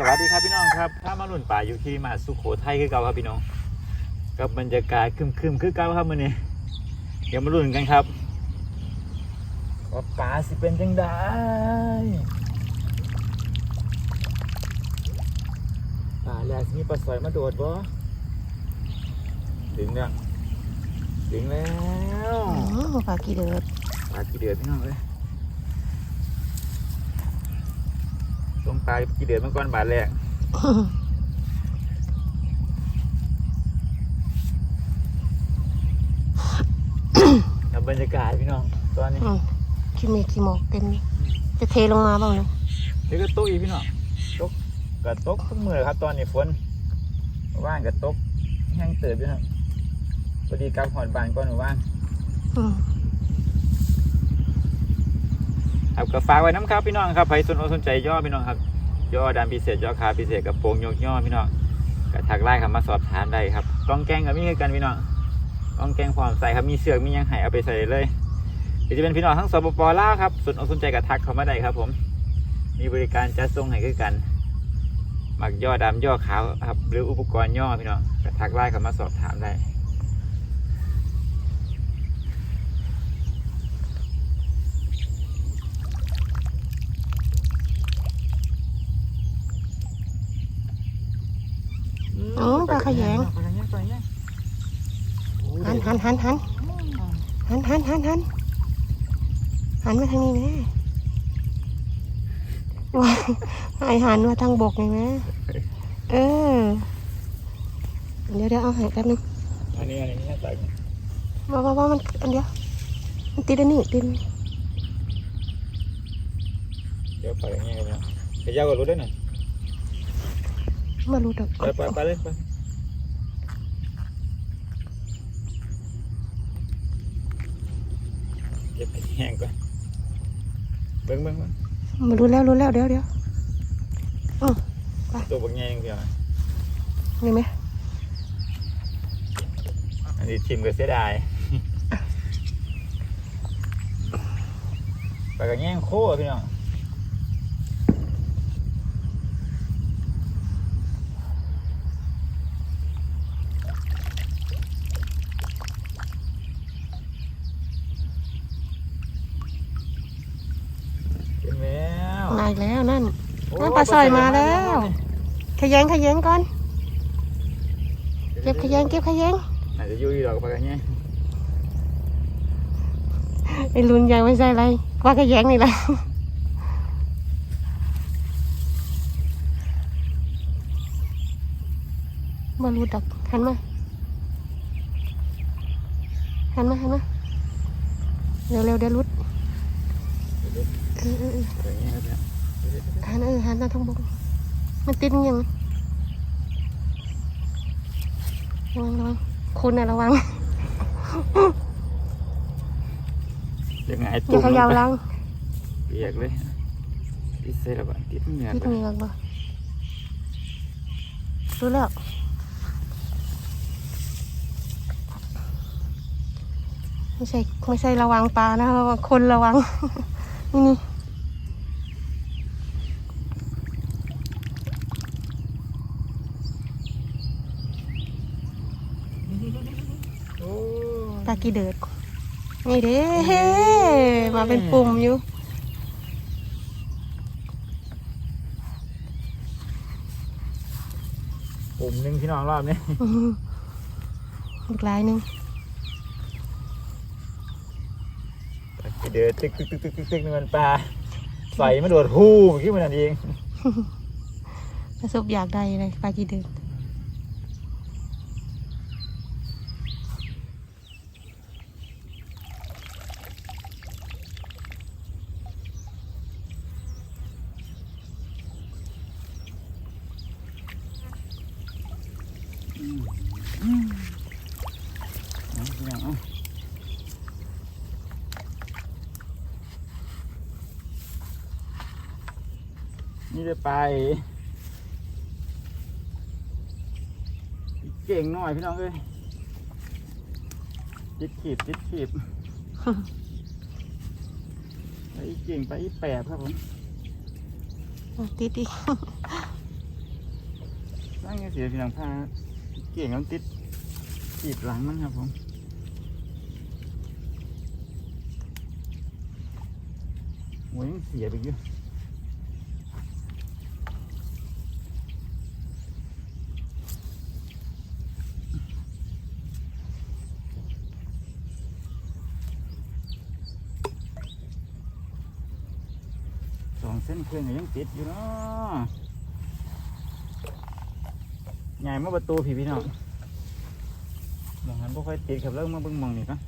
สวัสดีครับพี่น้องครับถ้ามาลุ่นป่าอยู่ที่มหาสุโขทัยคือเก่าครับพี่น้องกับบรรยากาศครึมๆคือเก่าครับมื้อนี้เดี๋ยวมาลุ่นกันครับว่าป่าสิเป็นจังไดป่าแลสิมีปลาสอยมาโดดบ่ถึงแล้วถึงแล้วอ๋อปลากี่เดือดปลากี่เดือดพี่น้องเอ้ย ต้องปลากี่เดือดมาก่อนบาทแรกกับบรรยากาศพี่น้องตอนนี้อืมขี้เมฆขี้หมอกเต็มเลยจะเทลงมาบ้างนะเดี๋ยวก็ตกอีกพี่น้องตกก็ตกทุกมือครับ ตอนนี้ฝนว่างก็ตกแห้งเติบพี่น้องพอดีกลับหอดบานก่อนหนูว่างอืม ครับก็ฝากไว้น้ำครับพี่น้องครับใครสนอกสนใจย่อพี่น้องครับ ย่อดันพิเศษย่อขาพิเศษกับโปรงยกย่อพี่น้องก็ทักไล่ครับมาสอบถามได้ครับกล้องแกงกับมีคือกันพี่น้องกล้องแกงพร้อมใส่ครับมีเสือกมียังไห้เอาไปใส่เลยหรือจะเป็นพี่น้องทั้งสปปลาวครับสนอกสนใจกับทักเข้ามาได้ครับ ผม มีบริการจัดส่งให้คือกันหมักย่อดำย่อขาวครับหรืออุปกรณ์ย่อพี่น้องก็ทักไล่เข้ามาสอบถามได้ อ๋อปลา ขยงปลาขยงปลาขยงโอ้ยหันหันหันหันหันหันหันหันหันมาทางนี้แม่ว้ายไอหันมาทางบกเลยแม่เออเดี๋ยวเดี๋ยวเอาใหายแป๊บนึงอันนี้อันนี้ใส่ว่าว่าว่ามันอันเดียวมันติดอันนี้ติดเดี๋ยวไปอย่างเงี้ยครับขยาวกับรถได้หน่อยมารู้ดอกไปไปไปเลยไปเก็บให้ แห้งก่อนเบิ้งเบิ้งเบิ้งมารู้แล้วรู้แล้วเดี๋ยวเดี๋ยวตัวบางแง่ยังเดียวนี่ไหมอันนี้ชิมก็เสียดายไปกับแง่งโค้พี่น้องเห็นแล้ว มา อีกแล้วนั่นโนั่นปลาสร้อยมาแล้วขยงขยงก่อน เก็บขยงเก็บขยงอาจจะอยู่ดีดอกปลากันเนี่ยไอ้ลุนยังไม่ใช่อะไรกว่าขยงนี่แหละมารูดอกหันมาหันมาหันมาเร็วเร็วเดี๋ยวรุดเออเออเออ หันเออหันมาทางบกมันติดยังระวังระวังคุณน่ะระวังยังไงอย่าตุ้มเขยาวลังเปียกเลยติดเสร็จแล้วบ่ติดเหงื่อติดไปเหงือกบ่รู้แล้วไม่ใช่ไม่ใช่ระวังปลานะระวังคนระวังนี่นี่ โอ้ปลากีเดิดนี่เด้เฮ้มาเป็นปุ่มอยู่ปุ่มหนึ่งพี่น้องรอบนี้อื้อหืออีกลายหนึ่งไปเดือดตึกตึกตึกตึกตึกตึกนี่มันปลาใส่มาโดดหู้เมื่อกี้มันนั่นเองประสบอยากได้เลยปลากีเดิดเอา นี่จะไปเก่งหน่อยพี่น้องเอ้ยจิดขีบจิดขีบไปอีกเก่งไปอีกแปบครับผมติดอีกตั้งเสียพี่น้องผ้าเกี่ยงมันติดจีบหลังมันครับผมโอ้ยมันเสียไปเยอะ เส้นเครื่องก็ยังติดอยู่เนาะใหญ่มาประตูผีพี่น้องมองหันบ่ค่อยติดครับแล้วมาเบิ่งหมองนี่ครับ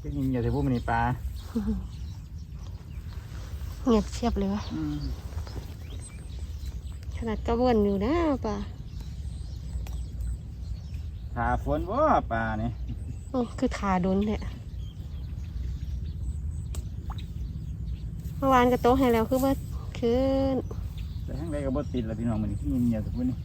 ก็ยิงอย่าแต่พวกมันนี่ปลาเงียบเชียบเลยวะอืมขนาดกระวนอยู่นะป่าขาฝนบ่ปลาเนี่ยอ้อคือขาโดนแหละ มื่อวานก็โต๊ะให้แล้วคือว่าขึ้นแต่ทั้งไดก็บ่ติดแล้วพี่น้องมันนี่ยิงอย่าแต่พวกนี้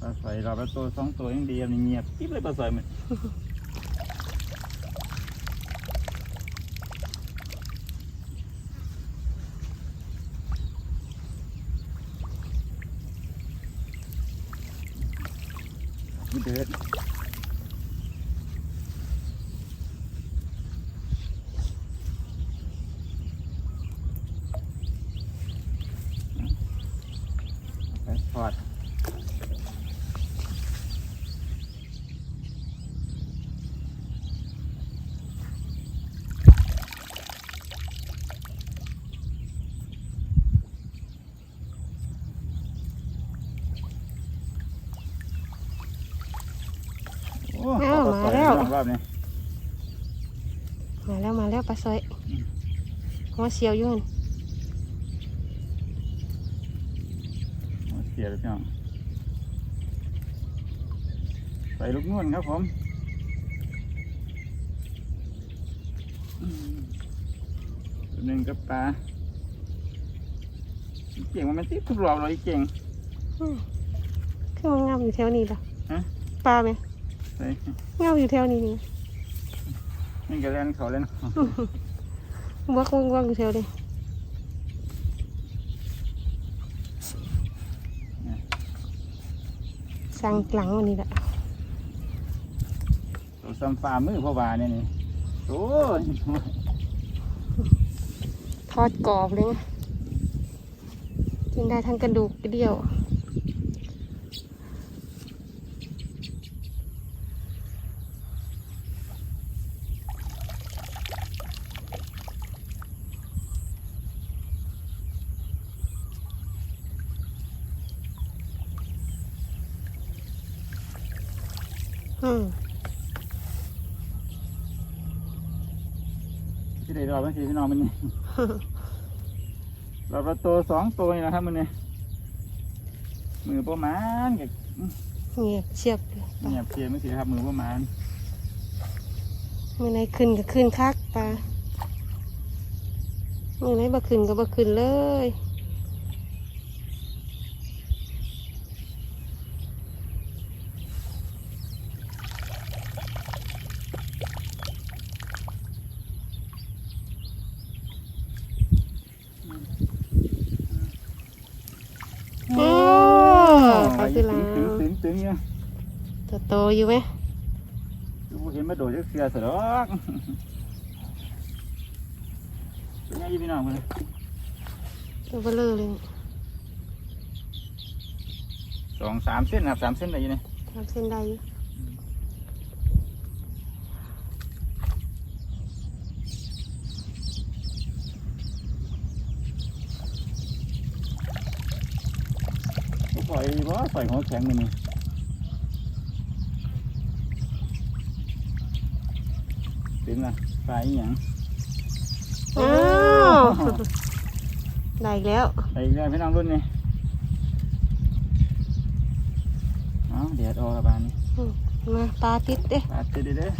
ปลาใส่เราไปตัวสองตัวยังดีอันนี้เงียบปิ๊บเลยปลาใส่มันมันเดือด ไป ทอดโอ้ขอปลาสอยรอบๆนี้มาแล้วมาแล้วปลาซอยหัวเสียวอยู่หั่น เสียแล้วพี่น้องใส่ลูกนวลครับผมอืมตัวหนึ่งกับปลาอีเก่งมันมันติดทุกรอบเลยอีเก่งอืมคือมันงามอยู่แถวนี้ล่ะฮะปลาไหมใส่งามอยู่แถวนี้นี่นี่ก็เล่นเขาเล่นเขาวักวักวักอยู่แถวนี้ สั่งหลังวันนี้แหละตัวซัมฟ้ามือพ่อวาเนี่ยนี่โอ้ยทอดกรอบเลยนะกินได้ทั้งกระดูกกระเดี่ยว ที่ได้รอบมันสิพี่น้องมันนี่รอบละตัวสองตัวนี่นะครับมันนี่มือประมาณกับเงียบเชียบเลยเงียบเชียร์ไม่สิครับ มือประมาณมื่อไหนขึ้นก็ขึ้นคักปลามื่อไหนบ่ขึ้นก็บ่ขึ้นเลย โอ้ไปคือลา ตึง ว ตึงตึงเนี่ย ตัว โตอยู่ไหมดูเห็นมาโดดจากเสือสะดอกเป็นไงพี่น้องคนตัวเบลอเลยสองสามเส้นครับสามเส้นอะไรอยู่เนี่ยทำเส้นได้อยู่ปล่อยบ่ปล่อยหัวแข็งมันนี่ เป็นไงปลาอีหยังอ้าวได้อีกแล้วไอ้เรื่องพี่น้องรุ่นนี่เอาเดี๋ยวออกกับบานนี่มาปลาติดเด้ปลาติดเด้อ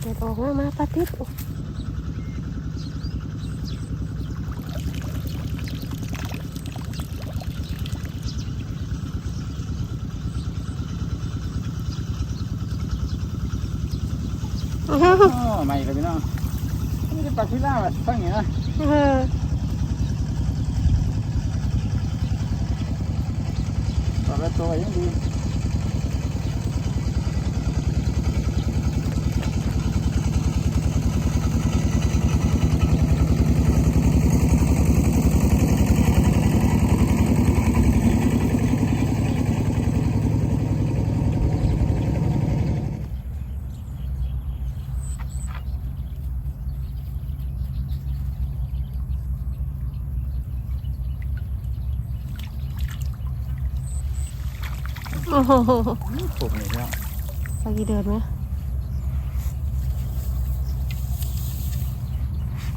เดี๋ยวออกมามาปลาติด อ๋อไม่เลยพี่น้องนี่จะปักพิล่าแบบตั้งอย่างนี้นะเออปักแล้วตัวยังดี โอ้โหถูกเลยพี่น้องปลากี่เดือนไหม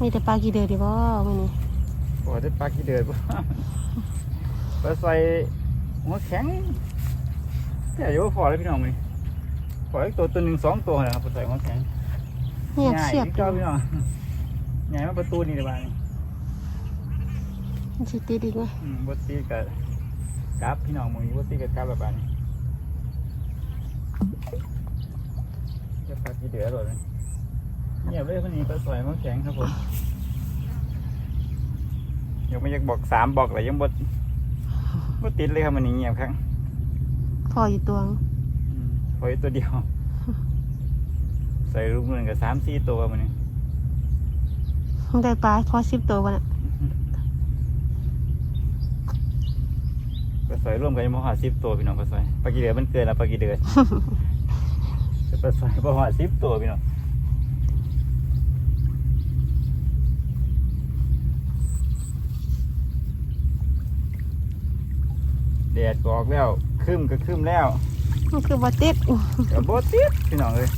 มีแต่ปลากี่เดือนดีบ่มื้อนี้ปล่อยได้ปลากี่เดือนป่ะปลาใส่หัวแข็งแต่อยู่ว่าพอเลยพี่น้องมั้ยปล่อยตัวตัวหนึ่งสองตัวนะครับปลาใส่หัวแข็งเนี่ยง่ายเสียบอีกเจ้าพี่น้องง่ายมาประตูนี่เลยบ้างมันสิติดอีกไหมอืมบดตีกับกราฟพี่น้องมึงบดตีกับกราฟแบบนี้ จะปลากี่เดือนหรอเนี่ยเงียบเลยคนนี้ปลาสวยหัวแข็งครับผมยังไม่อยากบอกสามบอกเลยยังบดบดติดเลยครับมันนี้เงียบครับพออยู่ตัวงอืมพออยู่ตัวเดียว ใส่ลูกเงินกับสามสี่ตัวมันนี่มันได้ปลาพอสิบตัววันอะปลาสอยร่วมกันยังบ่หอดสิบตัวพี่น้องปลาสอยปลากี่เดือนมันเกินแล้วปลากี่เดือ นแต่ปลาสอยบ่หอดสิบตัวพี่น้องแดดก็ออกแล้วครึมก็ครึมแล้วมันคือบ่ติดแต่บ่ติดพี่น้องเอ้ย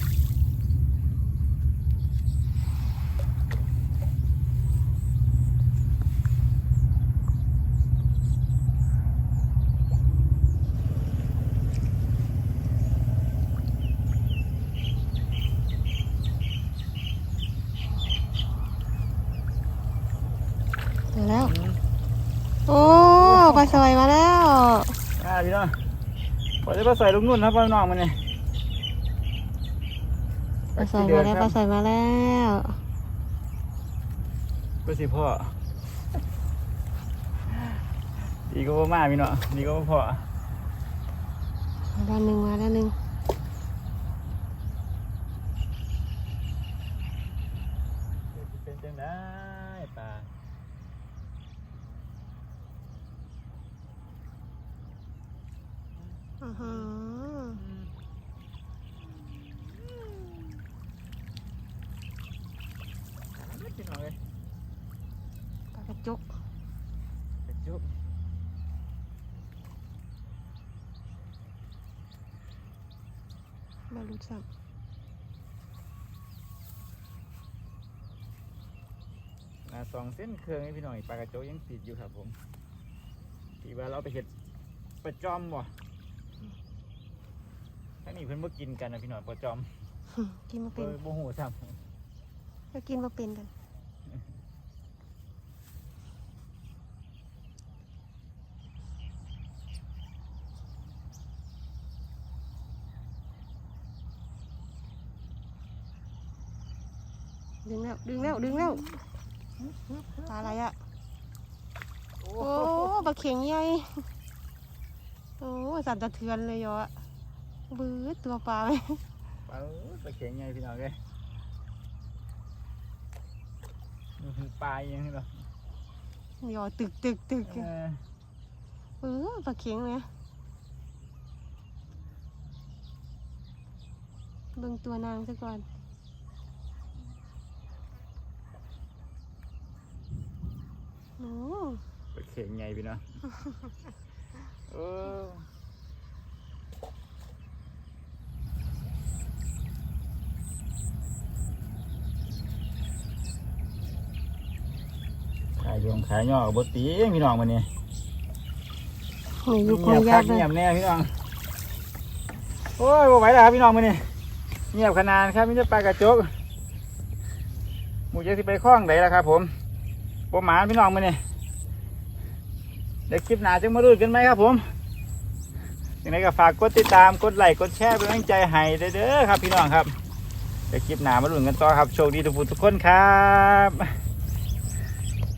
เดี๋ยวแล้ว โอ้ปลาซอยมาแล้วอ่าพี่น้องพอได้ปลาสอยลูกนุ่นครับพี่น้องมันนี่ปลาซอยมาแล้วปลาซอยมาแล้วก็สิพ่อ ดีก็บ่มาพี่น้องดีก็บ่พ่อมาด้านหนึ่งมาด้านหนึ่งเป็นจังได้ปลา อือหือพี่น้องเลยปลากระจุกกระจุกบารุสับอ่าสองเส้นเครื่องให้พี่หน้องปลากระโจกยังติดอยู่ครับผมที่ว่าเราไปเห็ดประจอมบ่ ถ้านี่เพิ่นบ่กินกันนะพี่น้องประจอมกินมาเอเป็นอบ่ฮู้ซ้ก็กินมาเป็นกันดึงแล้วดึงแล้วดึงแล้วปลาอะไรอะำโอ้โอ้ปลาเข็งใหญ่โอ้สั่นสะเทือนเลยยอะ บื้อตัวปลาไหมปลาเอ้ยปลาเข็งไงพี่น้องเอ้ยนี่คือปลาอยังนี้เนาะยอตึกตึกตึกเออเออปลาเข็งเลยเบิ่งตัวนางซะก่อนโอ้ปลาเข็งไงพี่น้องเออายยงขายย่อกับบตีงพี่น้องมันนี่ไม่ยุกเงีไม่ยบยัคักกเลเงียยบแน่พี่น้องโอ้ยบ่ไหวแล้วครับพี่น้องมันนี่เงียบขนาดครับมิจะปลากระจกหมูจะสิไปคล้องไหนล่ะครับ ผมปหมานพี่น้องมันนี่เดี๋ยวคลิปหน้าจะมาดูกันไหมครับผมยังไงก็ฝากกดติดตามกดไลค์กดแชร์เป็นกำลังใจให้เด้อๆครับ พี่น้องครับเดี๋ยวคลิปหน้ามาลุ้นกันต่อครับ โชคดีทุกผู้ทุกคนครับ